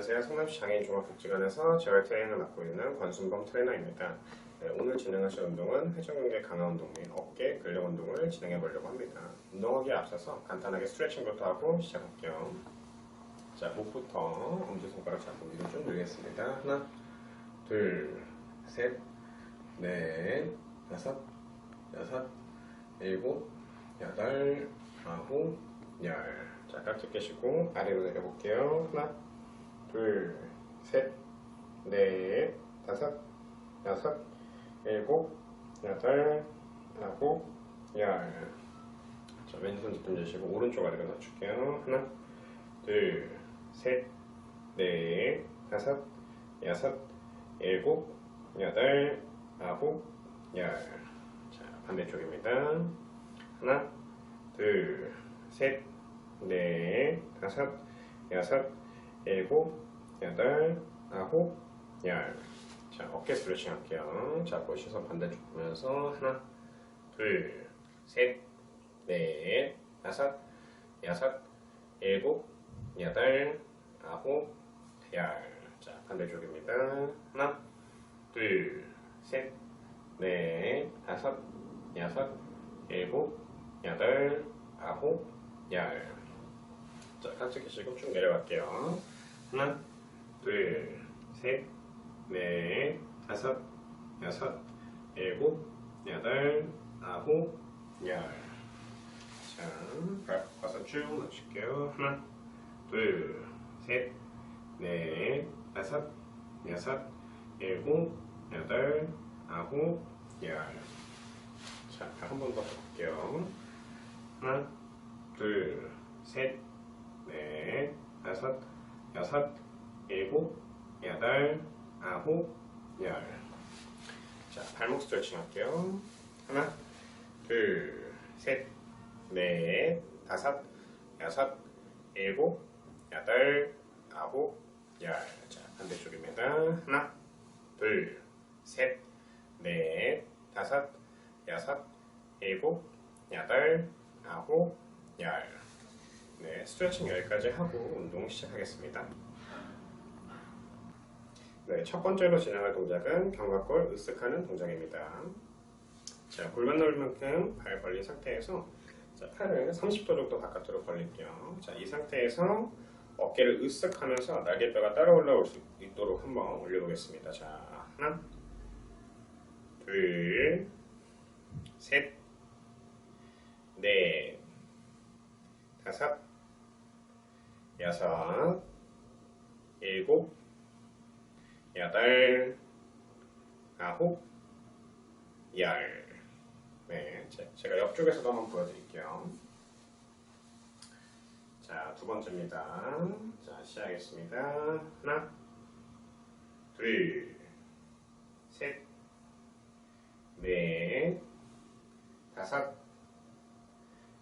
안녕하세요. 성남시 장애인 종합복지관에서 재활 트레이너를 맡고 있는 권순범 트레이너입니다. 네, 오늘 진행하실 운동은 회전근개 강화 운동 및 어깨 근력 운동을 진행해 보려고 합니다. 운동하기에 앞서서 간단하게 스트레칭부터 하고 시작할게요. 자, 목부터 엄지손가락 잡고 위로 쭉 늘리겠습니다. 하나, 둘, 셋, 넷, 다섯, 여섯, 일곱, 여덟, 아홉, 열. 자, 깍지 깨시고 아래로 내려볼게요. 하나, 둘, 셋, 넷, 다섯, 여섯, 일곱, 여덟, 아홉, 열. 자, 왼손 주시고 오른쪽 아래로 낮출게요. 하나, 둘, 셋, 넷, 다섯, 여섯, 일곱, 여덟, 아홉, 열. 자, 반대쪽입니다. 하나, 둘, 셋, 넷, 다섯, 여섯, 일곱, 여덟, 아홉, 열. 자, 어깨 스트레칭 할게요. 잡고 시선 반대쪽 보면서 하나, 둘, 셋, 넷, 다섯, 여섯, 일곱, 여덟, 아홉, 열. 자, 반대쪽입니다. 하나, 둘, 셋, 넷, 다섯, 여섯, 일곱, 여덟, 아홉, 열. 자, 깍지 끼시고 쭉 내려갈게요. 하나, 둘, 셋, 넷, 다섯, 여섯, 일곱, 여덟, 아홉, 열. 자, 발 바꿔서 쭉 넣으실게요. 하나, 둘, 셋, 넷, 다섯, 여섯, 일곱, 여덟, 아홉, 열. 자, 한 번더 볼게요. 하나, 둘, 셋, 넷, 다섯, 여섯, 일곱, 여덟, 아홉, 열. 자, 발목 스트레칭 할게요. 하나, 둘, 셋, 넷, 다섯, 여섯, 일곱, 여덟, 아홉, 열. 자, 반대쪽입니다. 하나, 둘, 셋, 넷, 다섯, 여섯, 일곱, 여덟, 아홉, 열. 네, 스트레칭 여기까지 하고 운동 시작하겠습니다. 네, 첫 번째로 진행할 동작은 견갑골 으쓱하는 동작입니다. 자, 골반 넓을 만큼 발 벌린 상태에서 자, 팔을 30도 정도 바깥으로 벌릴게요. 자, 이 상태에서 어깨를 으쓱하면서 날개뼈가 따라 올라올 수 있도록 한번 올려보겠습니다. 자, 하나, 둘, 셋, 넷, 다섯, 여섯, 일곱, 여덟, 아홉, 열. 네, 제- 제가 옆쪽에서도 한번 보여드릴게요. 자, 두 번째입니다. 자, 시작하겠습니다. 하나, 둘, 셋, 넷, 다섯,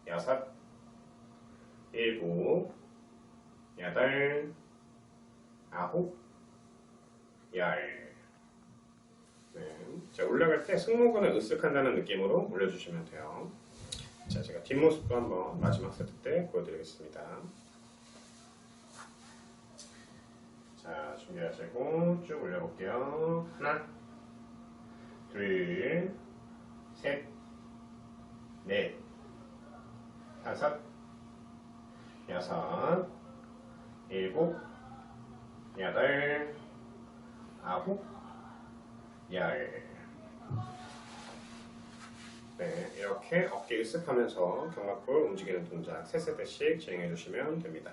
여섯, 일곱, 여덟, 아홉, 열. 네. 자, 올라갈 때 승모근을 으쓱한다는 느낌으로 올려주시면 돼요. 자, 제가 뒷모습도 한번 마지막 세트 때 보여드리겠습니다. 자, 준비하시고 쭉 올려볼게요. 하나, 둘, 셋, 넷, 다섯, 여섯, 일곱, 여덟, 아홉, 열. 네, 이렇게 어깨 으쓱하면서 견갑골 움직이는 동작 3세트씩 진행해 주시면 됩니다.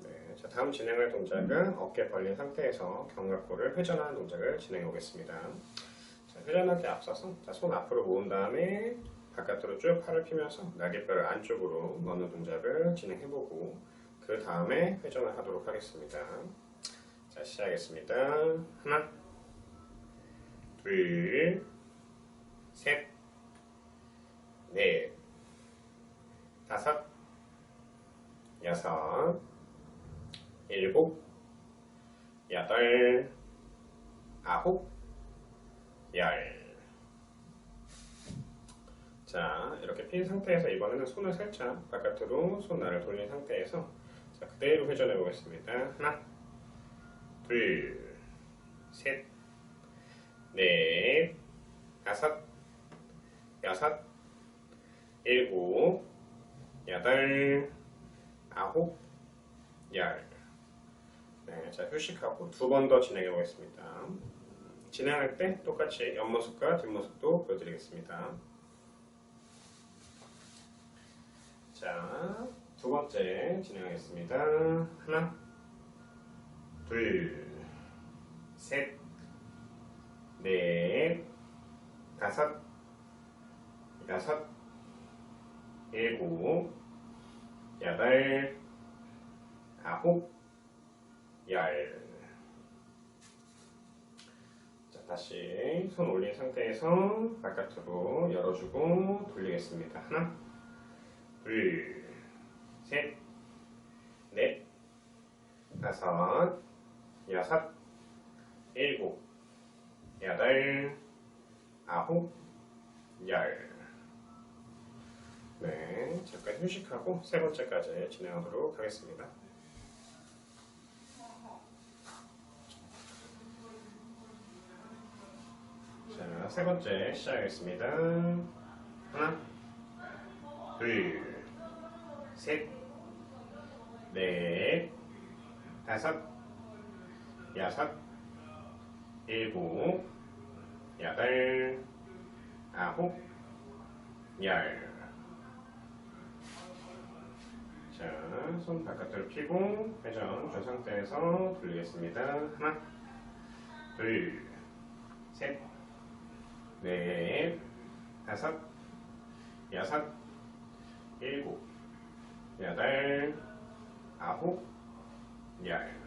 네, 자, 다음 진행할 동작은 어깨 벌린 상태에서 견갑골을 회전하는 동작을 진행해 보겠습니다. 자, 회전하기 앞서서 자, 손 앞으로 모은 다음에 바깥으로 쭉 팔을 펴면서 날개뼈를 안쪽으로 넣는 동작을 진행해보고 그 다음에 회전을 하도록 하겠습니다. 자, 시작하겠습니다. 하나, 둘, 셋, 넷, 다섯, 여섯, 일곱, 여덟, 아홉, 열. 자, 이렇게 핀 상태에서 이번에는 손을 살짝 바깥으로 손날을 돌린 상태에서 자, 자, 그대로 회전해 보겠습니다. 하나, 둘, 셋, 넷, 다섯, 여섯, 일곱, 여덟, 아홉, 열. 네, 자 휴식하고 두 번 더 진행해 보겠습니다. 진행할 때 똑같이 옆모습과 뒷모습도 보여드리겠습니다. 자, 두 번째 진행하겠습니다. 하나, 둘, 셋, 넷, 다섯, 여섯, 일곱, 여덟, 아홉, 열. 자, 다시 손 올린 상태에서 바깥으로 열어주고 돌리겠습니다. 하나, 둘, 셋, 넷, 다섯, 여섯, 일곱, 여덟, 아홉, 열. 네, 잠깐 휴식하고 세 번째까지 진행하도록 하겠습니다. 자, 세 번째 시작하겠습니다. 하나, 둘, 셋, 넷, 다섯, 여섯, 일곱, 여덟, 아홉, 열. 자, 손 바깥으로 펴고 회전 준 상태에서 돌리겠습니다. 하나, 둘, 셋, 넷, 다섯, 여섯, 일곱, 여덟, 아홉, 열.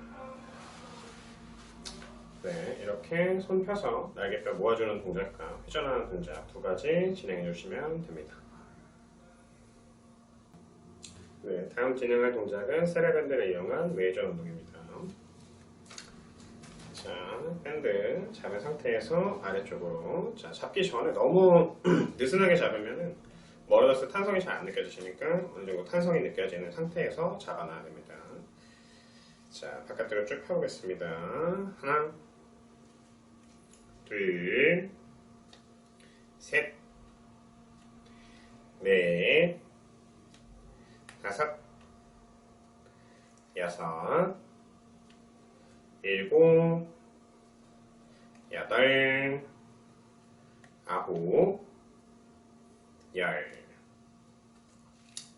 네, 이렇게 손 펴서 날개뼈 모아주는 동작과 회전하는 동작 두 가지 진행해 주시면 됩니다. 네, 다음 진행할 동작은 세라밴드를 이용한 외전 운동입니다. 자, 밴드 잡은 상태에서 아래쪽으로 자, 잡기 전에 너무 느슨하게 잡으면 멀어졌을 때 탄성이 잘 안 느껴지시니까 어느 정도 탄성이 느껴지는 상태에서 잡아놔야 됩니다. 자, 바깥으로 쭉 펴보겠습니다. 하나, 둘, 셋, 넷, 다섯, 여섯, 일곱, 여덟, 아홉, 열.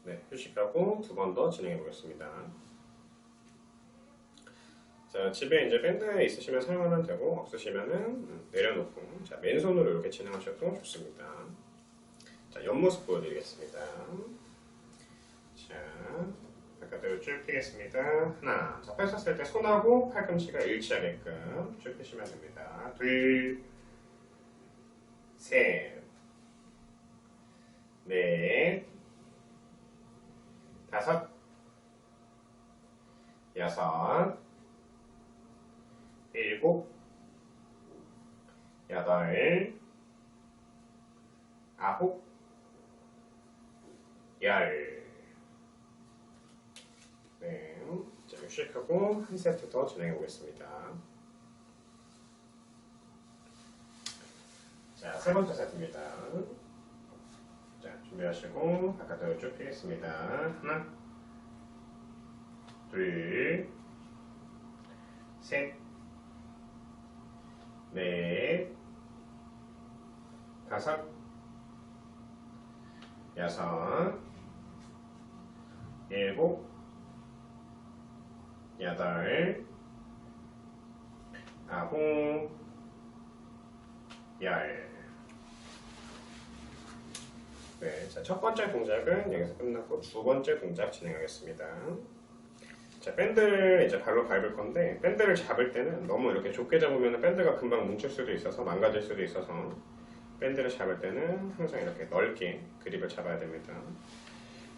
네, 휴식하고 두 번 더 진행해 보겠습니다. 자, 집에 이제 밴드 있으시면 사용하면 되고 없으시면은 음, 내려놓고 자, 맨손으로 이렇게 진행하셔도 좋습니다. 자, 옆모습 보여드리겠습니다. 자, 바깥으로 쭉 펴겠습니다. 하나, 자, 펼쳤을 때 손하고 팔꿈치가 일치하게끔 쭉 펴시면 됩니다. 둘, 셋, 넷, 다섯, 여섯, 일곱, 여덟, 아홉, 열. 네. 자, 휴식하고 한 세트 더 진행해 보겠습니다. 자, 세 번째 세트입니다. 자, 준비하시고 바깥으로 쭉 펴겠습니다. 하나, 둘, 셋, 넷, 다섯, 여섯, 일곱, 여덟, 아홉, 열. 네, 자, 첫 번째 동작은 여기서 끝났고 두 번째 동작 진행하겠습니다. 자, 밴드를 이제 발로 밟을 건데 밴드를 잡을 때는 너무 이렇게 좁게 잡으면 밴드가 금방 뭉칠 수도 있어서 망가질 수도 있어서 밴드를 잡을 때는 항상 이렇게 넓게 그립을 잡아야 됩니다.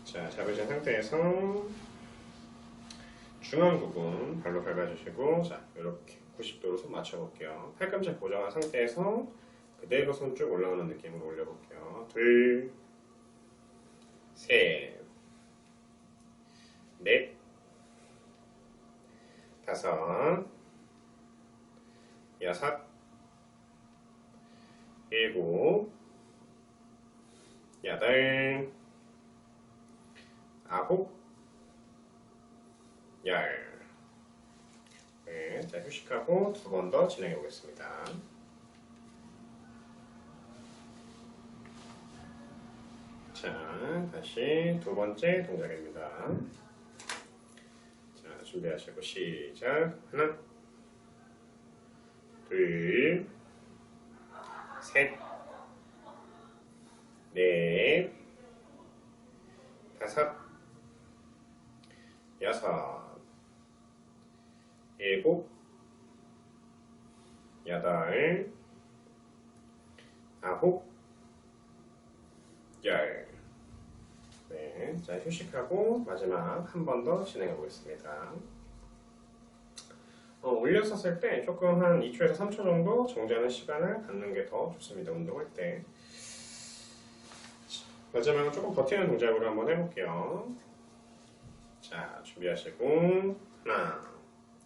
자, 잡으신 상태에서 중앙 부분 발로 밟아주시고 자, 이렇게 90도로 손 맞춰볼게요. 팔꿈치 고정한 상태에서 그대로 손 쭉 올라오는 느낌으로 올려볼게요. 둘, 셋, 넷, 다섯, 여섯, 일곱, 여덟, 아홉, 열. 네, 자 휴식하고 두 번 더 진행해 보겠습니다. 자, 다시 두 번째 동작입니다. 자, 준비하시고 시작. 하나, 둘, 셋, 넷, 다섯, 여섯, 일곱, 여덟, 아홉, 열. 네, 자 휴식하고 마지막 한 번 더 진행해 보겠습니다. 어, 올렸었을 때 조금 한 2초에서 3초 정도 정지하는 시간을 갖는 게 더 좋습니다. 운동할 때. 마지막은 조금 버티는 동작으로 한번 해볼게요. 자, 준비하시고 하나,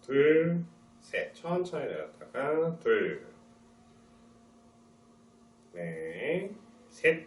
둘, 셋. 천천히 내렸다가 둘, 네, 셋,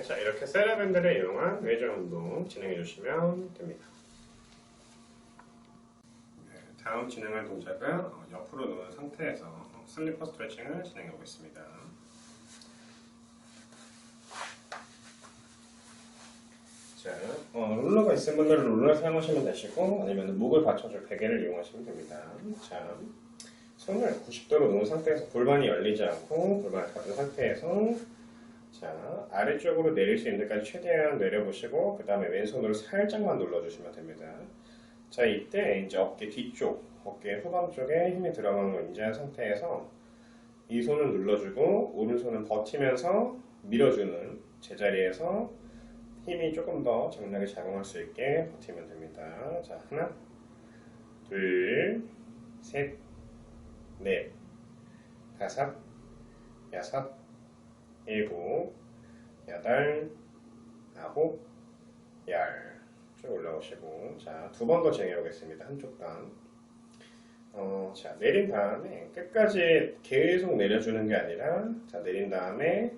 자 이렇게 세라밴드를 이용한 외전 운동 진행해 주시면 됩니다. 네, 다음 진행할 동작은 어, 옆으로 누운 상태에서 슬리퍼 스트레칭을 진행해 보겠습니다. 자, 어, 룰러가 있는 분들은 룰러 사용하시면 되시고 아니면 목을 받쳐줄 베개를 이용하시면 됩니다. 자, 손을 90도로 놓은 상태에서 골반이 열리지 않고 골반을 닫은 상태에서 자, 아래쪽으로 내릴 수 있는 데까지 최대한 내려보시고 그 다음에 왼손으로 살짝만 눌러주시면 됩니다. 자, 이때 이제 어깨 뒤쪽, 어깨 후방 쪽에 힘이 들어가는 걸 인지한 상태에서 이 손을 눌러주고 오른손은 버티면서 밀어주는 제자리에서 힘이 조금 더 적나게 작용할 수 있게 버티면 됩니다. 자, 하나, 둘, 셋, 넷, 다섯, 여섯, 일곱, 여덟, 아홉, 열. 쭉 올라오시고, 자, 두 번 더 진행해 보겠습니다. 한쪽당. 어, 자, 내린 다음에 끝까지 계속 내려주는 게 아니라, 자, 내린 다음에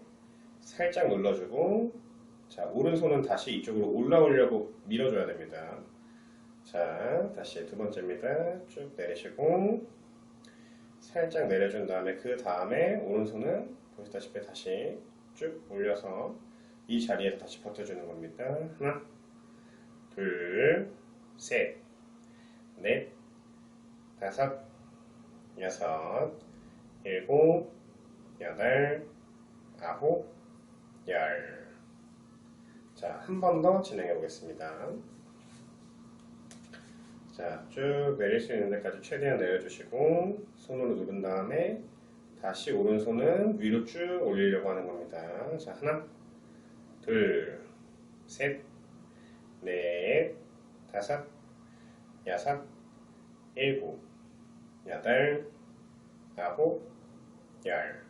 살짝 눌러주고, 자, 오른손은 다시 이쪽으로 올라오려고 밀어줘야 됩니다. 자, 다시 두 번째입니다. 쭉 내리시고, 살짝 내려준 다음에 그 다음에 오른손은 보시다시피 다시 쭉 올려서 이 자리에서 다시 버텨주는 겁니다. 하나, 둘, 셋, 넷, 다섯, 여섯, 일곱, 여덟, 아홉, 열. 자, 한 번 더 진행해 보겠습니다. 자, 쭉 내릴 수 있는 데까지 최대한 내려주시고 손으로 누른 다음에 다시 오른손은 위로 쭉 올리려고 하는 겁니다. 자, 하나, 둘, 셋, 넷, 다섯, 여섯, 일곱, 여덟, 아홉, 열.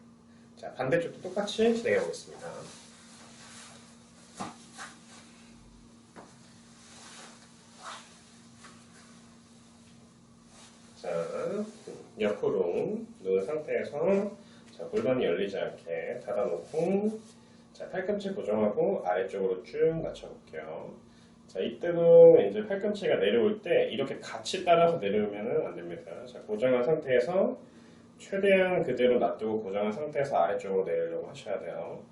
자, 반대쪽도 똑같이 진행해 보겠습니다. 자, 옆으로 누운 상태에서 자, 골반이 열리지 않게 닫아놓고 자, 팔꿈치 고정하고 아래쪽으로 쭉 낮춰볼게요. 자, 이때도 이제 팔꿈치가 내려올 때 이렇게 같이 따라서 내려오면 안 됩니다. 자, 고정한 상태에서 최대한 그대로 놔두고 고정한 상태에서 아래쪽으로 내리려고 하셔야 돼요.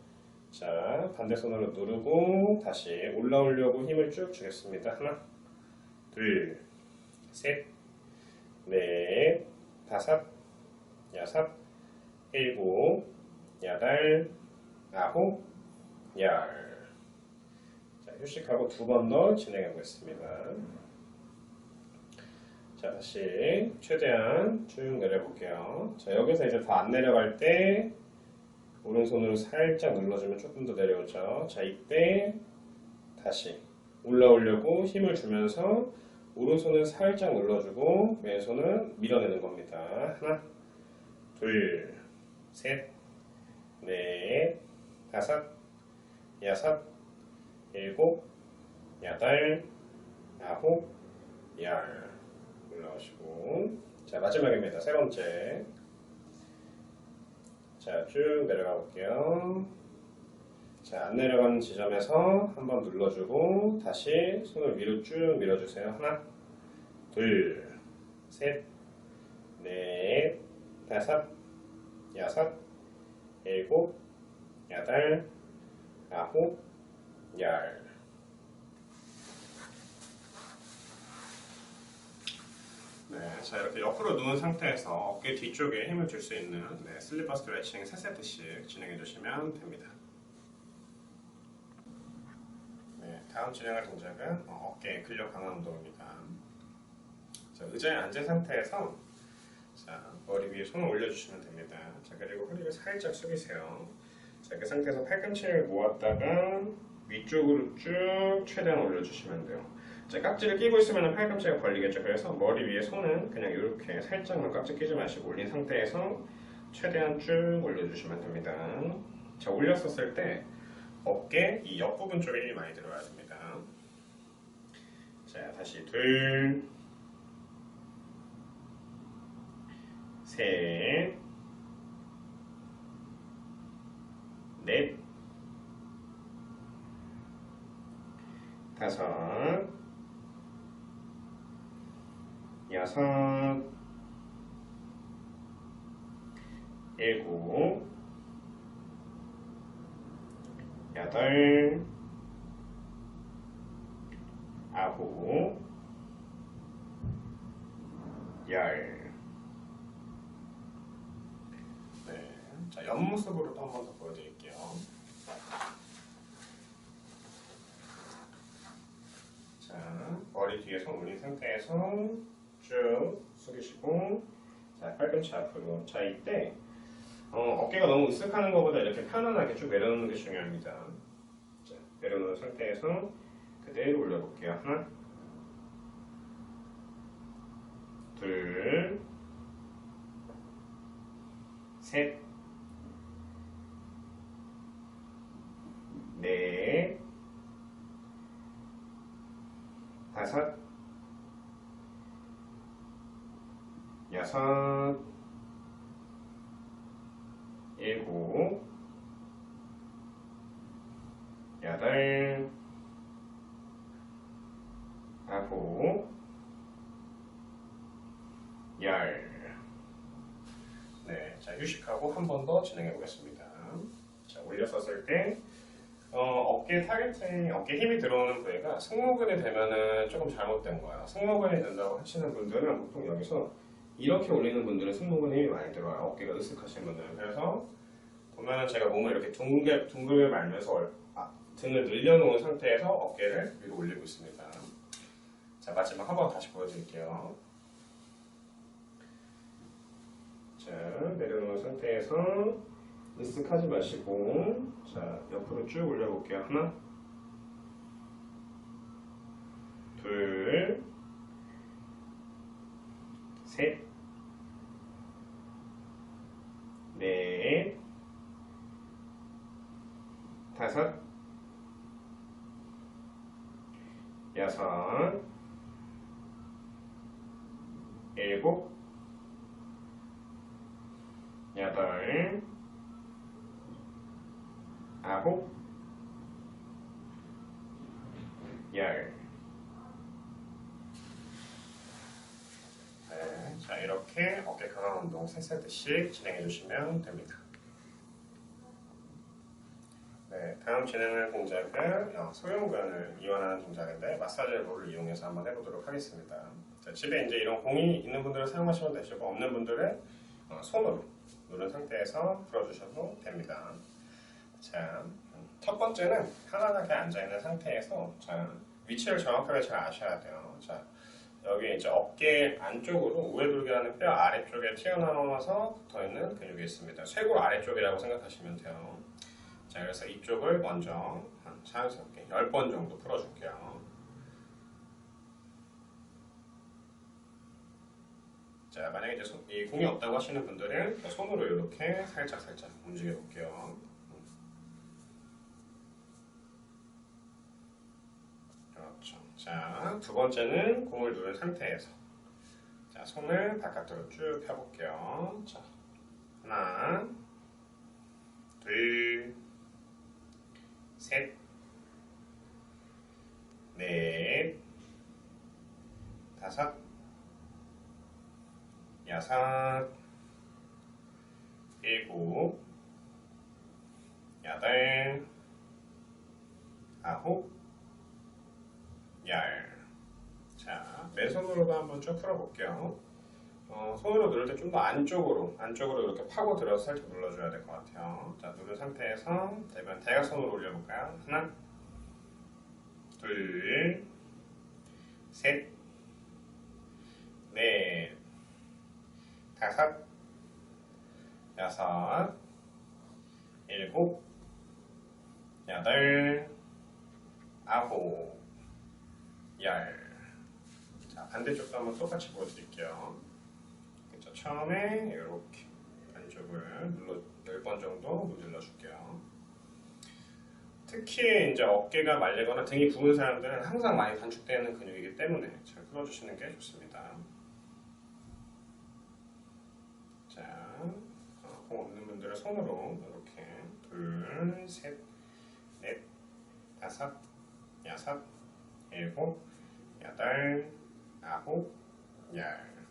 자, 반대 손으로 누르고 다시 올라오려고 힘을 쭉 주겠습니다. 하나, 둘, 셋, 넷, 다섯, 여섯, 일곱, 여덟, 아홉, 열. 자, 휴식하고 두 번 더 진행해 보겠습니다. 자, 다시 최대한 쭉 내려볼게요. 자, 여기서 이제 더 안 내려갈 때 오른손으로 살짝 눌러주면 조금 더 내려오죠. 자, 이때 다시 올라오려고 힘을 주면서 오른손을 살짝 눌러주고 왼손은 밀어내는 겁니다. 하나, 둘, 셋, 넷, 다섯, 여섯, 일곱, 여덟, 아홉, 열. 올라오시고. 자, 마지막입니다. 세 번째. 자, 쭉 내려가 볼게요. 자, 안 내려가는 지점에서 한번 눌러주고, 다시 손을 위로 쭉 밀어주세요. 하나, 둘, 셋, 넷, 다섯, 여섯, 일곱, 여덟, 아홉, 열. 네, 자 이렇게 옆으로 누운 상태에서 어깨 뒤쪽에 힘을 줄 수 있는 네, 슬리퍼 스트레칭 3세트씩 진행해 주시면 됩니다. 네, 다음 진행할 동작은 어, 어깨 근력 강화 운동입니다. 자, 의자에 앉은 상태에서 자, 머리 위에 손을 올려주시면 됩니다. 자, 그리고 허리를 살짝 숙이세요. 자, 그 상태에서 팔꿈치를 모았다가 위쪽으로 쭉 최대한 올려주시면 돼요. 자, 깍지를 끼고 있으면 팔꿈치가 벌리겠죠. 그래서 머리 위에 손은 그냥 이렇게 살짝만 깍지 끼지 마시고 올린 상태에서 최대한 쭉 올려주시면 됩니다. 자, 올렸었을 때 어깨 이 옆부분 쪽에 힘이 많이 들어야 됩니다. 자, 다시 둘, 셋, 넷, 다섯, 여섯, 일곱, 여덟, 아홉, 열. 네. 자, 옆모습으로 또한번 더 보여드릴게요. 자, 머리 뒤에 손 올린 상태에서 쭉 숙이시고, 자, 팔꿈치 앞으로. 자, 이때, 어, 어깨가 너무 으쓱하는 것보다 이렇게 편안하게 쭉 내려놓는 게 중요합니다. 자, 내려놓은 상태에서 그대로 올려볼게요. 하나, 둘, 셋, 넷, 다섯, 여섯, 일곱, 여덟, 아홉, 열. 네, 자 휴식하고 한 번 더 진행해 보겠습니다. 자 올렸었을 때 어, 어깨 타겟팅, 어깨 힘이 들어오는 부위가 승모근이 되면은 조금 잘못된 거야. 승모근이 된다고 하시는 분들은 보통 여기서 이렇게 올리는 분들은 승모근 힘이 많이 들어요. 어깨가 으쓱하신 분들은. 그래서 보면은 제가 몸을 이렇게 둥글, 둥글게 말면서 얼- 아, 등을 늘려놓은 상태에서 어깨를 위로 올리고 있습니다. 자, 마지막 한 번 다시 보여드릴게요. 자, 내려놓은 상태에서 으쓱하지 마시고 자, 옆으로 쭉 올려볼게요. 하나 둘 셋, 넷, 다섯, 여섯, 일곱, 여덟, 아홉, 열. 네, 자 이렇게 어깨 강화 운동 3세트씩 진행해 주시면 됩니다. 네, 다음 진행할 동작은 어, 소형근을 이완하는 동작인데 마사지 볼을 이용해서 한번 해보도록 하겠습니다. 자, 집에 이제 이런 공이 있는 분들은 사용하시면 되시고 없는 분들은 어, 손으로 누른 상태에서 풀어주셔도 됩니다. 자, 음, 첫 번째는 편안하게 앉아 있는 상태에서 자, 위치를 정확하게 잘 아셔야 돼요. 자, 여기 이제 어깨 안쪽으로 우회돌기라는 뼈 아래쪽에 튀어나와서 붙어 있는 근육이 있습니다. 쇄골 아래쪽이라고 생각하시면 돼요. 자, 그래서 이쪽을 먼저 한 자연스럽게 10번 정도 풀어줄게요. 자, 만약에 이제 손- 이 공이 없다고 하시는 분들은 손으로 이렇게 살짝 살짝 움직여 볼게요. 그렇죠. 자, 두 번째는 공을 누른 상태에서 자, 손을 바깥으로 쭉 펴볼게요. 자, 하나, 둘, 셋, 넷, 다섯, 여섯, 일곱, 여덟, 아홉, 열. 자, 맨손으로도 한번 쭉 풀어볼게요. 어, 손으로 누를 때 좀 더 안쪽으로, 안쪽으로 이렇게 파고 들어서 살짝 눌러줘야 될 것 같아요. 자, 누른 상태에서 대변 대각선으로 올려볼까요? 하나, 둘, 셋, 넷, 다섯, 여섯, 일곱, 여덟, 아홉, 열. 자, 반대쪽도 한번 똑같이 보여드릴게요. 그쵸, 처음에 이렇게 안쪽을 눌러 10번 정도 문질러 줄게요. 특히 이제 어깨가 말리거나 등이 부은 사람들은 항상 많이 단축되는 근육이기 때문에 잘 풀어주시는 게 좋습니다. 자, 어, 공 없는 분들은 손으로 이렇게 둘, 셋, 넷, 다섯, 여섯, 일곱, 여덟, 아홉, 열.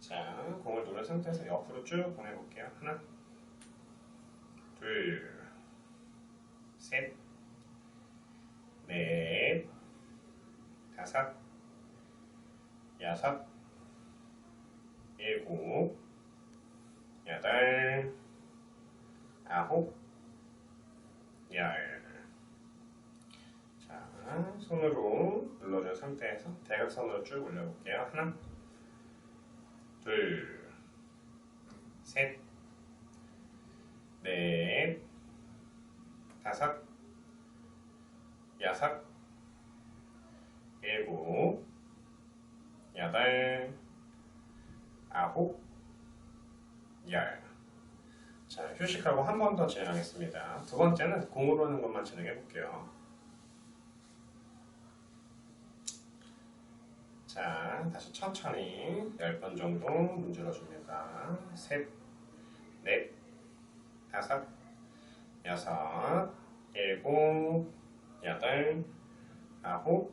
자, 공을 누른 상태에서 옆으로 쭉 보내볼게요. 하나, 둘, 셋, 넷, 다섯, 여섯, 일곱, 여덟, 아홉, 열. 자, 손으로 눌러준 상태에서 대각선으로 쭉 올려볼게요. 하나, 둘, 셋, 넷, 다섯, 여섯, 일곱, 여덟, 아홉, 열. 자, 휴식하고 한 번 더 진행하겠습니다. 두 번째는 공으로 하는 것만 진행해 볼게요. 자, 다시 천천히 10번 정도 문질러 줍니다. 셋, 넷, 다섯, 여섯, 일곱, 여덟, 아홉,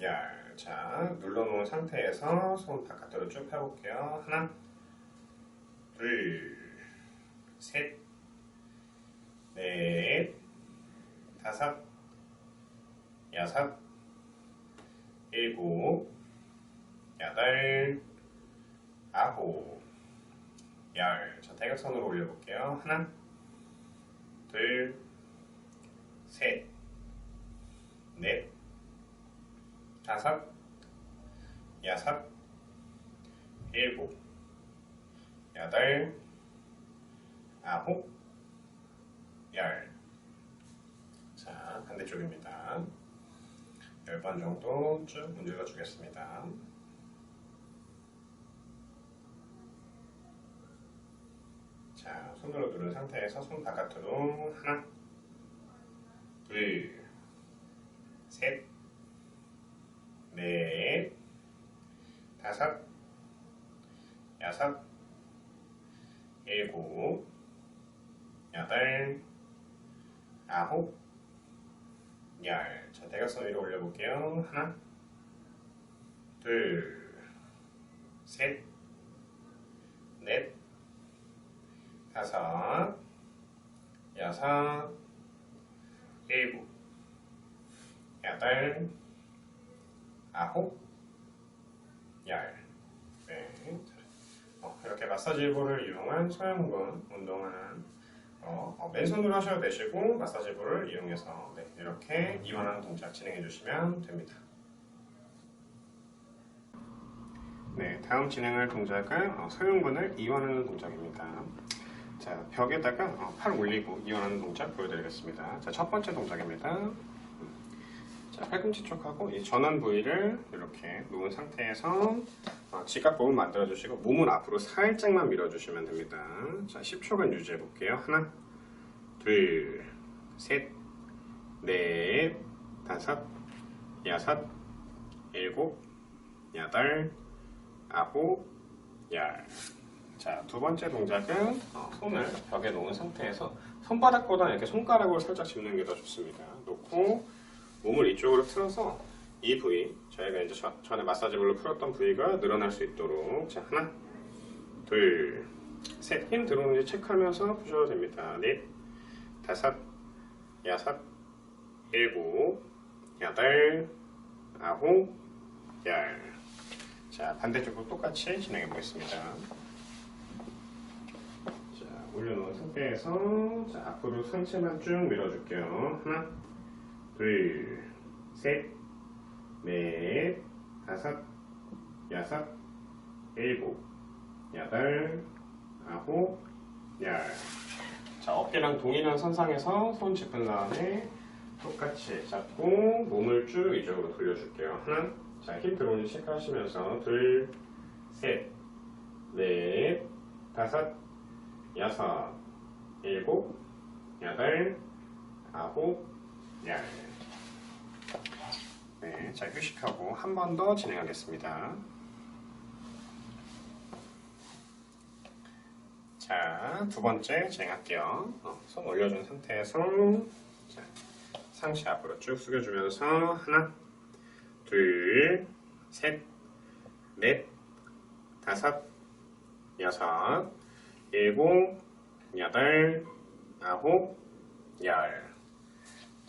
열. 자, 눌러놓은 상태에서 손 바깥으로 쭉 펴볼게요. 하나, 둘, 셋, 넷, 다섯, 여섯, 일곱, 여덟, 아홉, 열. 자, 대각선으로 올려볼게요. 하나, 둘, 셋, 넷, 다섯, 여섯, 일곱, 여덟, 아홉, 열. 자, 반대쪽입니다. 열 번 정도 쭉 문질러 주겠습니다. 자, 손으로 누른 상태에서 손 바깥으로 하나, 둘, 셋, 넷, 다섯, 여섯, 일곱, 여덟, 아홉, 열. 자, 대각선 위로 올려볼게요. 하나, 둘, 셋, 넷, 다섯, 여섯, 일곱, 여덟, 아홉, 열. 네. 어, 이렇게 마사지 볼을 이용한 소형근 운동하는 어, 어, 맨손으로 하셔도 되시고 마사지 볼을 이용해서 네, 이렇게 이완하는 동작 진행해 주시면 됩니다. 네, 다음 진행할 동작은 어, 소형근을 이완하는 동작입니다. 자, 벽에다가 어, 팔 올리고 이완하는 동작 보여드리겠습니다. 자, 첫 번째 동작입니다. 음. 자, 팔꿈치 쪽하고 이 전원 부위를 이렇게 놓은 상태에서 어, 지갑법을 만들어 주시고 몸을 앞으로 살짝만 밀어 주시면 됩니다. 자, 10초간 유지해 볼게요. 하나, 둘, 셋, 넷, 다섯, 여섯, 일곱, 여덟, 아홉, 열. 자, 두 번째 동작은 어, 손을 벽에 놓은 상태에서 손바닥보다 이렇게 손가락으로 살짝 짚는 게 더 좋습니다. 놓고 몸을 이쪽으로 틀어서 이 부위, 저희가 이제 저- 전에 마사지볼로 풀었던 부위가 늘어날 수 있도록 자, 하나, 둘, 셋, 힘 들어오는지 체크하면서 푸셔도 됩니다. 넷, 다섯, 여섯, 일곱, 여덟, 아홉, 열. 자, 반대쪽도 똑같이 진행해 보겠습니다. 자, 올려놓은 상태에서 자, 앞으로 상체만 쭉 밀어줄게요. 하나, 둘, 셋, 넷, 다섯, 여섯, 일곱, 여덟, 아홉, 열. 자, 어깨랑 동일한 선상에서 손 짚은 다음에 똑같이 잡고 몸을 쭉 이쪽으로 돌려줄게요. 하나, 자, 힘 들어오는지 체크하시면서 둘, 셋, 넷, 다섯, 여섯, 일곱, 여덟, 아홉, 열. 네, 자, 휴식하고 한 번 더 진행하겠습니다. 자, 두 번째 진행할게요. 어, 손 올려준 상태에서 자, 상체 앞으로 쭉 숙여주면서 하나, 둘, 셋, 넷, 다섯, 여섯, 일곱, 여덟, 아홉, 열.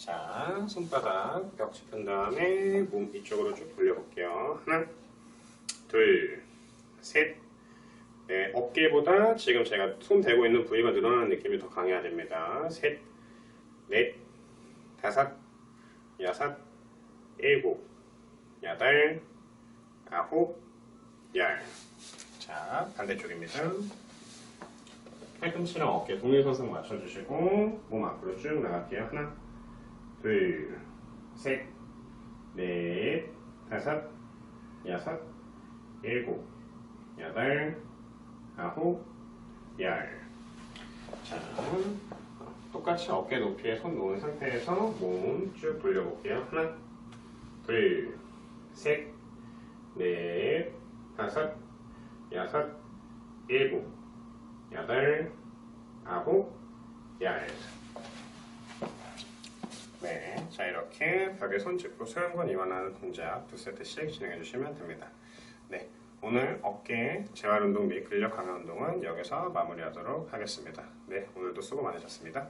자, 손바닥 벽 짚은 다음에 몸 이쪽으로 쭉 돌려볼게요. 하나, 둘, 셋, 네, 어깨보다 지금 제가 손 대고 있는 부위가 늘어나는 느낌이 더 강해야 됩니다. 셋, 넷, 다섯, 여섯, 일곱, 여덟, 아홉, 열. 자, 반대쪽입니다. 팔꿈치랑 어깨 동일선상 맞춰주시고 몸 앞으로 쭉 나갈게요. 하나, 둘, 셋, 넷, 다섯, 여섯, 일곱, 여덟, 아홉, 열. 자, 똑같이 어깨 높이에 손 놓은 상태에서 몸 쭉 돌려볼게요. 하나, 둘, 셋, 넷, 다섯, 여섯, 일곱, 여덟, 아홉, 열. 네, 자 이렇게 벽에 손 짚고 소형근 이완하는 동작 두 세트씩 진행해 주시면 됩니다. 네, 오늘 어깨 재활 운동 및 근력 강화 운동은 여기서 마무리하도록 하겠습니다. 네, 오늘도 수고 많으셨습니다.